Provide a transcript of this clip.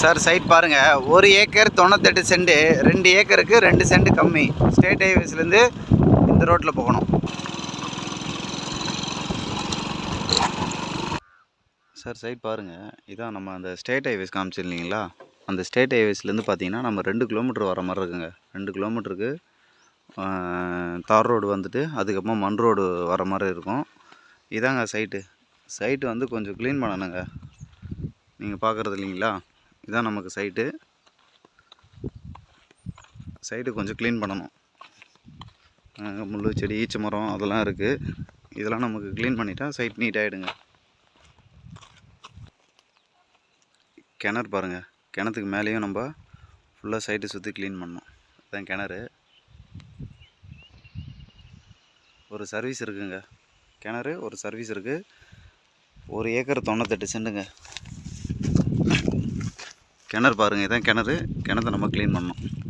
Sir side பாருங்கள் ஒரு acre தொண்ணூத்தெட்டு சென்ட் ரெண்டு ஏக்கருக்கு ரெண்டு சென்ட் கம்மி. ஸ்டேட் ஹைவேஸ்லேருந்து இந்த ரோட்டில் போகணும். சார் சைட் பாருங்க. இதான் நம்ம அந்த ஸ்டேட் ஹைவேஸ் காமிச்சிருந்தீங்களா? அந்த ஸ்டேட் ஹைவேஸ்லேருந்து பார்த்தீங்கன்னா நம்ம ரெண்டு கிலோமீட்டர் வர மாதிரி இருக்குங்க. ரெண்டு கிலோமீட்டருக்கு தார் ரோடு வந்துட்டு அதுக்கப்புறமா மண் ரோடு வர மாதிரி இருக்கும். இதாங்க சைட்டு சைட்டு வந்து கொஞ்சம் க்ளீன் பண்ணணுங்க. நீங்கள் பார்க்குறது இல்லைங்களா? இதான் நமக்கு சைட்டு சைட்டு கொஞ்சம் க்ளீன் பண்ணணும். முள்ளு செடி ஈச்ச மரம் அதெல்லாம் இருக்குது இதெல்லாம் நமக்கு க்ளீன் பண்ணிட்டா சைட் நீட் ஆகிடுங்க கிணறு பாருங்கள் கிணத்துக்கு மேலேயும் நம்ம ஃபுல்லாக சைட்டை சுற்றி க்ளீன் பண்ணணும். இதான் கிணறு. ஒரு சர்வீஸ் இருக்குங்க. கிணறு ஒரு சர்வீஸ் இருக்குது ஒரு ஏக்கர் தொண்ணூத்தெட்டு சென்ட்டுங்க கிணறு பாருங்கள் இதான் கிணறு. கிணத்தை நம்ம க்ளீன் பண்ணணும்.